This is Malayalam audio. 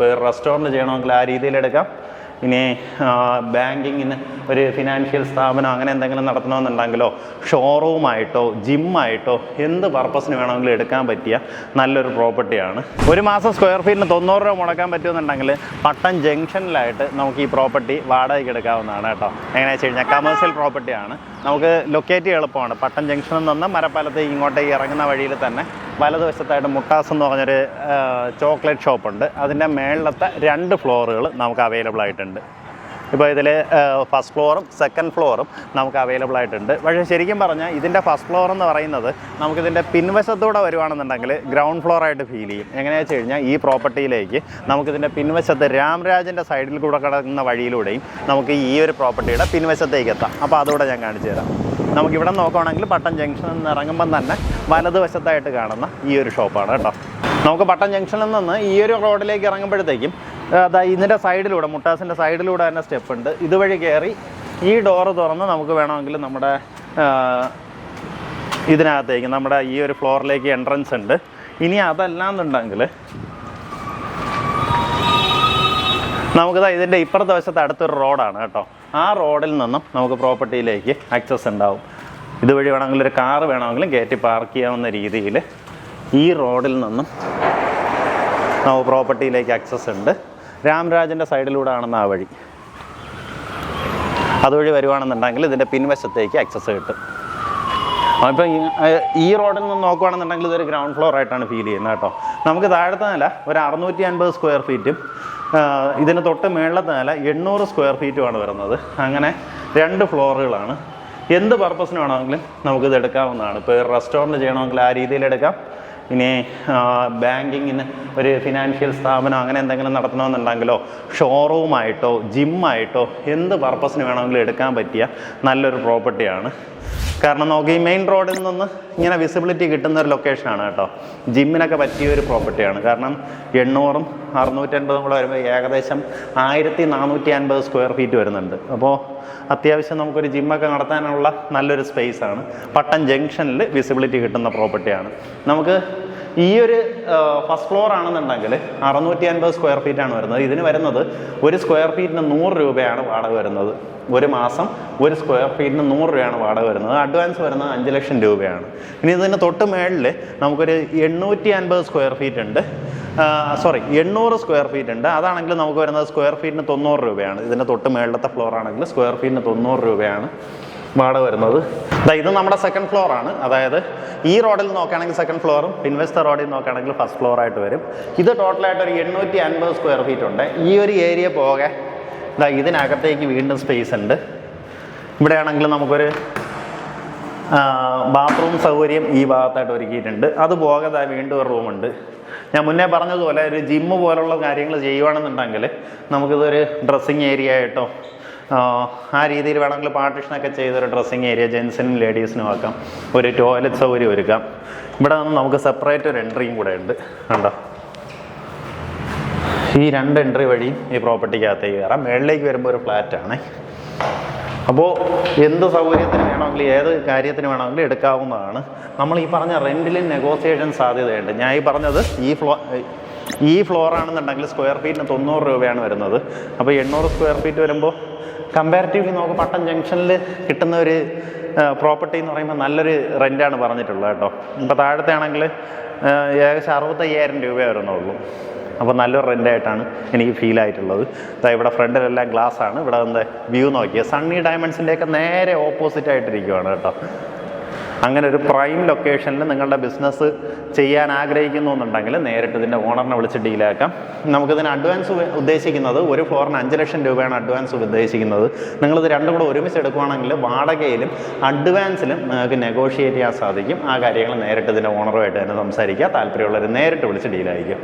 ഇപ്പോൾ റെസ്റ്റോറന്റ് ചെയ്യണമെങ്കിൽ ആ രീതിയിൽ എടുക്കാം. ഇനി ബാങ്കിങ്ങിന് ഒരു ഫിനാൻഷ്യൽ സ്ഥാപനം അങ്ങനെ എന്തെങ്കിലും നടത്തണമെന്നുണ്ടെങ്കിലോ ഷോറൂമായിട്ടോ ജിമ്മായിട്ടോ എന്ത് പർപ്പസിന് വേണമെങ്കിലും എടുക്കാൻ പറ്റിയ നല്ലൊരു പ്രോപ്പർട്ടിയാണ് ഒരു മാസം സ്ക്വയർ ഫീറ്റിന് തൊണ്ണൂറ് രൂപ മുടക്കാൻ പറ്റുമെന്നുണ്ടെങ്കിൽ പട്ടം ജംഗ്ഷനിലായിട്ട് നമുക്ക് ഈ പ്രോപ്പർട്ടി വാടകയ്ക്ക് എടുക്കാവുന്നതാണ് കേട്ടോ. എങ്ങനെയാണെന്ന് വെച്ച് കഴിഞ്ഞാൽ കമേഴ്ഷ്യൽ പ്രോപ്പർട്ടിയാണ് നമുക്ക് ലൊക്കേറ്റ് എളുപ്പമാണ്. പട്ടം ജംഗ്ഷനിൽ നിന്ന് മരപ്പാലത്തേക്ക് ഇങ്ങോട്ടേക്ക് ഇറങ്ങുന്ന വഴിയിൽ തന്നെ വലതുവശത്തായിട്ട് മുട്ടാസ് എന്ന് പറഞ്ഞൊരു ചോക്ലേറ്റ് ഷോപ്പുണ്ട്. അതിന്റെ മേളിലത്തെ രണ്ട് ഫ്ലോറുകൾ നമുക്ക് അവൈലബിൾ ആയിട്ടുണ്ട്. ഇപ്പോൾ ഇതിൽ ഫസ്റ്റ് ഫ്ലോറും സെക്കൻഡ് ഫ്ലോറും നമുക്ക് അവൈലബിൾ ആയിട്ടുണ്ട്. പക്ഷേ ശരിക്കും പറഞ്ഞാൽ ഇതിന്റെ ഫസ്റ്റ് ഫ്ലോർ എന്ന് പറയുന്നത് നമുക്കിതിന്റെ പിൻവശത്തൂടെ വരുവാണെന്നുണ്ടെങ്കിൽ ഗ്രൗണ്ട് ഫ്ലോർ ആയിട്ട് ഫീൽ ചെയ്യും. എങ്ങനെയാണെന്ന് വെച്ച് കഴിഞ്ഞാൽ ഈ പ്രോപ്പർട്ടിയിലേക്ക് നമുക്കിതിന്റെ പിൻവശത്ത് രാംരാജിന്റെ സൈഡിൽ കൂടെ കിടക്കുന്ന വഴിയിലൂടെയും നമുക്ക് ഈ ഒരു പ്രോപ്പർട്ടിയുടെ പിൻവശത്തേക്ക് എത്താം. അപ്പോൾ അതുകൂടെ ഞാൻ കാണിച്ചു തരാം. നമുക്കിവിടെ നോക്കുകയാണെങ്കിൽ പട്ടം ജംഗ്ഷനിൽ നിന്ന് ഇറങ്ങുമ്പം തന്നെ വലതുവശത്തായിട്ട് കാണുന്ന ഈ ഒരു ഷോപ്പാണ് കേട്ടോ. നമുക്ക് പട്ടം ജംഗ്ഷനിൽ നിന്ന് ഈ ഒരു റോഡിലേക്ക് ഇറങ്ങുമ്പോഴത്തേക്കും അതാ ഇതിന്റെ സൈഡിലൂടെ മുട്ടാസിന്റെ സൈഡിലൂടെ തന്നെ സ്റ്റെപ്പ് ഉണ്ട്. ഇതുവഴി കയറി ഈ ഡോറ് തുറന്ന് നമുക്ക് വേണമെങ്കിൽ നമ്മുടെ ഇതിനകത്തേക്ക് നമ്മുടെ ഈ ഒരു ഫ്ലോറിലേക്ക് എൻട്രൻസ് ഉണ്ട്. ഇനി അതല്ലാന്നുണ്ടെങ്കിൽ നമുക്കിതാ ഇതിന്റെ ഇപ്പുറത്തെ വശത്ത് അടുത്തൊരു റോഡാണ് കേട്ടോ. ആ റോഡിൽ നിന്നും നമുക്ക് പ്രോപ്പർട്ടിയിലേക്ക് ആക്സസ് ഉണ്ടാവും. ഇതുവഴി വേണമെങ്കിൽ ഒരു കാറ് വേണമെങ്കിലും കയറ്റി പാർക്ക് ചെയ്യാവുന്ന രീതിയിൽ ഈ റോഡിൽ നിന്നും നമുക്ക് പ്രോപ്പർട്ടിയിലേക്ക് ആക്സസ് ഉണ്ട്. രാമരാജന്റെ സൈഡിലൂടെ ആണെന്ന് ആ വഴി. അതുവഴി വരുവാണെന്നുണ്ടെങ്കിൽ ഇതിന്റെ പിൻവശത്തേക്ക് ആക്സസ് കിട്ടും. അപ്പോൾ ഈ റോഡിൽ നിന്ന് നോക്കുകയാണെന്നുണ്ടെങ്കിൽ ഇതൊരു ഗ്രൗണ്ട് ഫ്ലോർ ആയിട്ടാണ് ഫീൽ ചെയ്യുന്നത് കേട്ടോ. നമുക്ക് താഴത്തെ നില ഒരു അറുന്നൂറ്റി അൻപത് സ്ക്വയർ ഫീറ്റും ഇതിന് തൊട്ട് മേളത്തെ നില എണ്ണൂറ് സ്ക്വയർ ഫീറ്റുമാണ് വരുന്നത്. അങ്ങനെ രണ്ട് ഫ്ലോറുകളാണ്. എന്ത് പർപ്പസിന് വേണമെങ്കിലും നമുക്കിത് എടുക്കാവുന്നതാണ്. ഇപ്പോൾ റെസ്റ്റോറന്റ് ചെയ്യണമെങ്കിൽ ആ രീതിയിൽ എടുക്കാം. ഇനി ബാങ്കിങ്ങിന് ഒരു ഫിനാൻഷ്യൽ സ്ഥാപനം അങ്ങനെ എന്തെങ്കിലും നടത്തണമെന്നുണ്ടെങ്കിലോ ഷോറൂമായിട്ടോ ജിമ്മായിട്ടോ എന്ത് പർപ്പസിന് വേണമെങ്കിലും എടുക്കാൻ പറ്റിയ നല്ലൊരു പ്രോപ്പർട്ടിയാണ് കാരണം നോക്കി ഈ മെയിൻ റോഡിൽ നിന്ന് ഇങ്ങനെ വിസിബിലിറ്റി കിട്ടുന്ന ഒരു ലൊക്കേഷനാണ് കേട്ടോ. ജിമ്മിനൊക്കെ പറ്റിയ ഒരു പ്രോപ്പർട്ടിയാണ് കാരണം എണ്ണൂറും അറുന്നൂറ്റൻപതും കൂടെ വരുമ്പോൾ ഏകദേശം ആയിരത്തി നാനൂറ്റി അൻപത് സ്ക്വയർ ഫീറ്റ് വരുന്നുണ്ട്. അപ്പോൾ അത്യാവശ്യം നമുക്കൊരു ജിമ്മൊക്കെ നടത്താനുള്ള നല്ലൊരു സ്പേസ് ആണ്. പട്ടം ജംഗ്ഷനിൽ വിസിബിലിറ്റി കിട്ടുന്ന പ്രോപ്പർട്ടിയാണ് നമുക്ക് ഈ ഒരു ഫസ്റ്റ് ഫ്ലോർ ആണെന്നുണ്ടെങ്കിൽ അറുന്നൂറ്റി അൻപത് സ്ക്വയർ ഫീറ്റ് ആണ് വരുന്നത്. ഇതിന് വരുന്നത് ഒരു സ്ക്വയർ ഫീറ്റിന് നൂറ് രൂപയാണ് വാടക വരുന്നത്. ഒരു മാസം ഒരു സ്ക്വയർ ഫീറ്റിന് നൂറ് രൂപയാണ് വാടക വരുന്നത്. അഡ്വാൻസ് വരുന്നത് അഞ്ച് ലക്ഷം രൂപയാണ്. ഇനി ഇതിന് തൊട്ട് മേളിൽ നമുക്കൊരു എണ്ണൂറ്റി അൻപത് സ്ക്വയർ ഫീറ്റ് ഉണ്ട്. സോറി എണ്ണൂറ് സ്ക്വയർ ഫീറ്റ് ഉണ്ട്. അതാണെങ്കിൽ നമുക്ക് വരുന്നത് സ്ക്വയർ ഫീറ്റിന് തൊണ്ണൂറ് രൂപയാണ്. ഇതിന്റെ തൊട്ട് മേളിലത്തെ ഫ്ലോർ ആണെങ്കിൽ സ്ക്വയർ ഫീറ്റിന് തൊണ്ണൂറ് രൂപയാണ് വാടക വരുന്നത്. ഇത് നമ്മുടെ സെക്കൻഡ് ഫ്ലോർ ആണ്. അതായത് ഈ റോഡിൽ നോക്കുകയാണെങ്കിൽ സെക്കൻഡ് ഫ്ലോറും പിൻവെസ്റ്റർ റോഡിൽ നോക്കുകയാണെങ്കിൽ ഫസ്റ്റ് ഫ്ലോർ ആയിട്ട് വരും. ഇത് ടോട്ടലായിട്ട് ഒരു എണ്ണൂറ്റി അൻപത് സ്ക്വയർ ഫീറ്റ് ഉണ്ട്. ഈ ഒരു ഏരിയ പോകെ ഇതാ ഇതിനകത്തേക്ക് വീണ്ടും സ്പേസ് ഉണ്ട്. ഇവിടെയാണെങ്കിൽ നമുക്കൊരു ബാത്റൂം സൗകര്യം ഈ ഭാഗത്തായിട്ട് ഒരുക്കിയിട്ടുണ്ട്. അത് പോകാതെ വീണ്ടും ഒരു റൂമുണ്ട് ഞാൻ മുന്നേ പറഞ്ഞതുപോലെ ഒരു ജിമ്മ് പോലുള്ള കാര്യങ്ങൾ ചെയ്യുവാണെന്നുണ്ടെങ്കിൽ നമുക്കിതൊരു ഡ്രസ്സിങ് ഏരിയ ആയിട്ടോ ആ, രീതിയിൽ വേണമെങ്കിൽ പാർട്ടീഷനൊക്കെ ചെയ്തൊരു ഡ്രസ്സിങ് ഏരിയ ജെൻസിനും ലേഡീസിനും ആക്കാം. ഒരു ടോയ്ലറ്റ് സൗകര്യം ഒരുക്കാം. ഇവിടെ നിന്ന് നമുക്ക് സെപ്പറേറ്റ് ഒരു എൻട്രിയും കൂടെ ഉണ്ട്. കണ്ടോ? ഈ രണ്ട് എൻട്രി വഴിയും ഈ പ്രോപ്പർട്ടിക്കകത്തേക്ക് കയറാം. മേളിലേക്ക് വരുമ്പോൾ ഒരു ഫ്ലാറ്റാണ് അപ്പോൾ എന്ത് സൗകര്യത്തിന് വേണമെങ്കിലും ഏത് കാര്യത്തിന് വേണമെങ്കിലും എടുക്കാവുന്നതാണ്. നമ്മൾ ഈ പറഞ്ഞ റെന്റിലും നെഗോസിയേഷൻ സാധ്യതയുണ്ട്. ഞാൻ ഈ പറഞ്ഞത് ഈ ഫ്ലോ ഈ ഫ്ലോർ ആണെന്നുണ്ടെങ്കിൽ സ്ക്വയർ ഫീറ്റിന് തൊണ്ണൂറ് രൂപയാണ് വരുന്നത്. അപ്പോൾ എണ്ണൂറ് സ്ക്വയർ ഫീറ്റ് വരുമ്പോൾ കമ്പാരിറ്റീവ്ലി നമുക്ക് പട്ടം ജംഗ്ഷനിൽ കിട്ടുന്ന ഒരു പ്രോപ്പർട്ടി എന്ന് പറയുമ്പോൾ നല്ലൊരു റെന്റാണ് പറഞ്ഞിട്ടുള്ളത് കേട്ടോ. ഇപ്പോൾ താഴത്തെ ആണെങ്കിൽ ഏകദേശം അറുപത്തയ്യായിരം രൂപയെ വരുന്നുള്ളൂ. അപ്പോൾ നല്ലൊരു റെന്റായിട്ടാണ് എനിക്ക് ഫീൽ ആയിട്ടുള്ളത് അതായത് ഇവിടെ ഫ്രണ്ടിലെല്ലാം ഗ്ലാസ് ആണ് ഇവിടെ എന്താ വ്യൂ നോക്കിയ. സണ്ണി ഡയമണ്ട്സിന്റെയൊക്കെ നേരെ ഓപ്പോസിറ്റ് ആയിട്ടിരിക്കുവാണ് കേട്ടോ. അങ്ങനെ ഒരു പ്രൈം ലൊക്കേഷനിൽ നിങ്ങളുടെ ബിസിനസ് ചെയ്യാൻ ആഗ്രഹിക്കുന്നു എന്നുണ്ടെങ്കിൽ നേരിട്ട് ഇതിന്റെ ഓണറിനെ വിളിച്ച് ഡീലാക്കാം. നമുക്കിതിന് അഡ്വാൻസ് ഉദ്ദേശിക്കുന്നത് ഒരു ഫ്ലോറിന് അഞ്ച് ലക്ഷം രൂപയാണ് അഡ്വാൻസ് ഉദ്ദേശിക്കുന്നത്. നിങ്ങളിത് രണ്ടും കൂടെ ഒരുമിച്ച് എടുക്കുവാണെങ്കിൽ വാടകയിലും അഡ്വാൻസിലും നിങ്ങൾക്ക് നെഗോഷിയേറ്റ് ചെയ്യാൻ സാധിക്കും. ആ കാര്യങ്ങൾ നേരിട്ട് ഇതിന്റെ ഓണറുമായിട്ട് തന്നെ സംസാരിക്കുക. താല്പര്യമുള്ളവർ നേരിട്ട് വിളിച്ച് ഡീലായിരിക്കും.